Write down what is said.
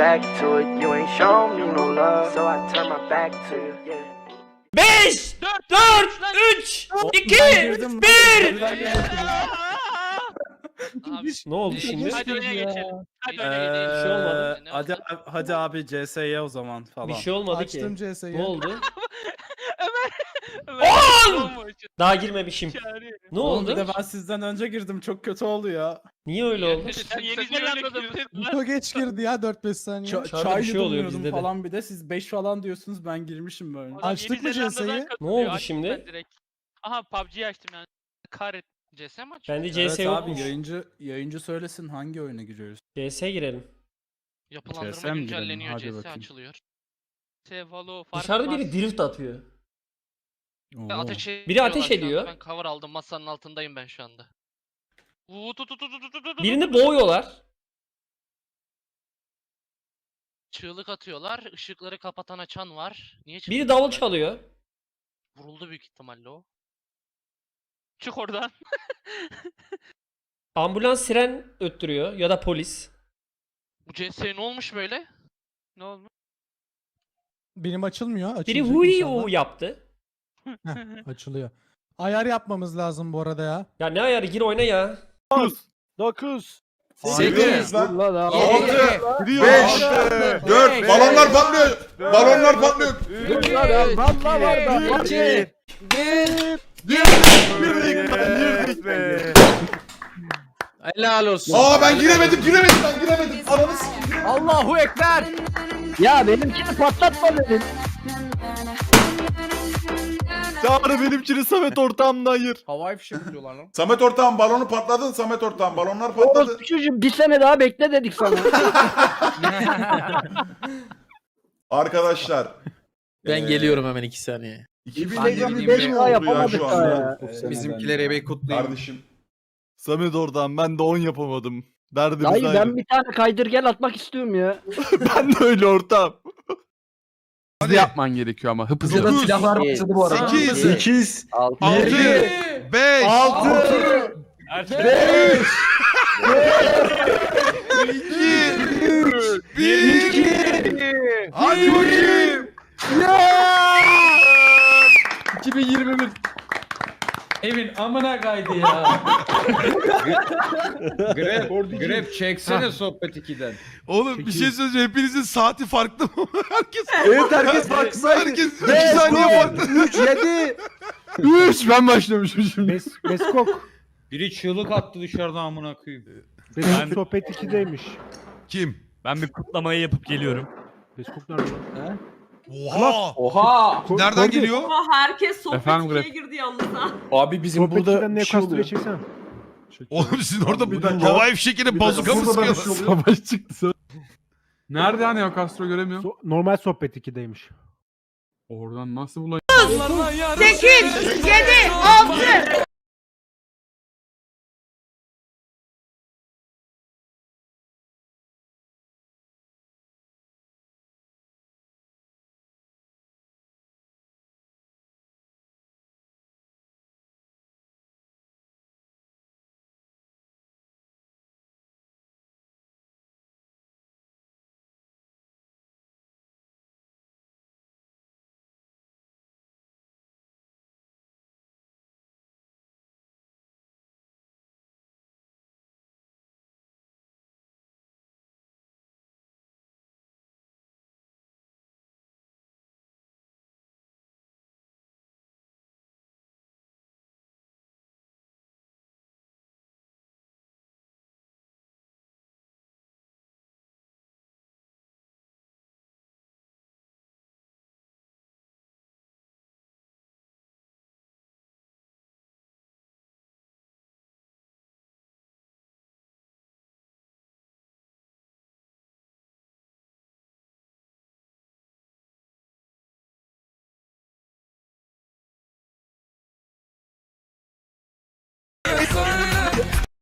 back to it. You ain't shown me no love, so I turn my back to you. Yeah. 5 4 3 2 1 Abi, Ne oldu şimdi? hadi geçelim. Hadi öne Ee, geçelim. Bir şey olmadı. Ne hadi, hadi abi CS'ye o zaman falan. Bir şey olmadı Açtım ki. CS'yi. Ne oldu? Ömer, olmuş. Daha girmemişim. Çağırıyor. Ne Oğlum bir oldu? de ben sizden önce girdim. Çok kötü oldu ya. Niye öyle oldu? Sen Yeni Zelanda'da mısın? Muto geç girdi ya 4-5 saniye. Ç- Dışarıda çay bir şey oluyor yudumluyordum bizde de. falan bir de siz 5 falan diyorsunuz ben girmişim böyle. Açtık mı CS'yi? Ne oldu şimdi? ben direkt. Aha PUBG'yi açtım yani. Kahret. CS mi açıyorsun? Bende Evet CS abi yokmuş. yayıncı yayıncı söylesin hangi oyuna giriyoruz. CS girelim. Yapılandırma CS mi girelim? güncelleniyor. Hadi CS bakayım. açılıyor. CS Valo fark Dışarıda biri drift atıyor. Oo. Ateş Biri ateş ediyorlar şu anda. ediyor. Ben cover aldım masanın altındayım ben şu anda. Uuu tut tut tut tut tut tut. Birini boğuyorlar. Çığlık atıyorlar. ışıkları kapatan açan var. Niye Biri çığlık davul atıyorlar? çalıyor. Vuruldu büyük ihtimalle o. Çık oradan. Ambulans siren öttürüyor ya da polis. Bu CS ne olmuş böyle? Ne olmuş? Benim açılmıyor. Biri Açılacak huy inşallah. yaptı. Heh, açılıyor. Ayar yapmamız lazım bu arada ya. Ya ne ayarı gir oyna ya. 9 Sekiz. lan. Altı. Gidiyor. Beş. Dört. Balonlar patlıyor. Balonlar patlıyor. Helal olsun. Aa ben giremedim giremedim ben giremedim. Ananı sikeyim. Allahu Ekber. Ya benimkini patlatma dedim. Çağrı benimkini Samet ortamda ayır. Havai fişek diyorlar lan. Samet ortağım balonu patladın Samet ortağım balonlar patladı. Oğlum çocuğum bir sene daha bekle dedik sana. Arkadaşlar. Ben eee, geliyorum hemen iki saniye. 2025 beş oldu ya yapamadık şu daha anda. ya. Bizimkilere bir kutlayayım. Kardeşim. Samet oradan ben de 10 yapamadım. Derdimiz Dayı ben bir tane kaydır atmak istiyorum ya. ben de öyle ortam. Hızlı yapman gerekiyor ama hıp hızlı. Burada silahlar başladı bu arada. 8 8 Altı. 6 5 6 Hadi bakayım. Evin amına kaydı ya. Grep çeksene sohbet 2'den. Oğlum bir şey söyleyeceğim. Hepinizin saati farklı mı? herkes evet herkes farklı. herkes 2 saniye farklı. 3 7 3 ben başlamışım şimdi. Bes Beskok. Biri çığlık attı dışarıdan amına koyayım. Benim sohbet 2'deymiş. Kim? Ben bir kutlamayı yapıp geliyorum. Beskok nerede lan? Oha! Oha! Nereden geliyor? Ama herkes sohbet Efendim, Grep. girdi yalnız ha. Abi bizim burada bir şey oluyor. çeksene. Oğlum sizin orada Bir dakika. havai fişekine bazuka mı sıkıyorsunuz? Savaş çıktı. Nerede hani o Castro göremiyorum. normal sohbet 2'deymiş. Oradan nasıl bulayım? 8, 7, 6,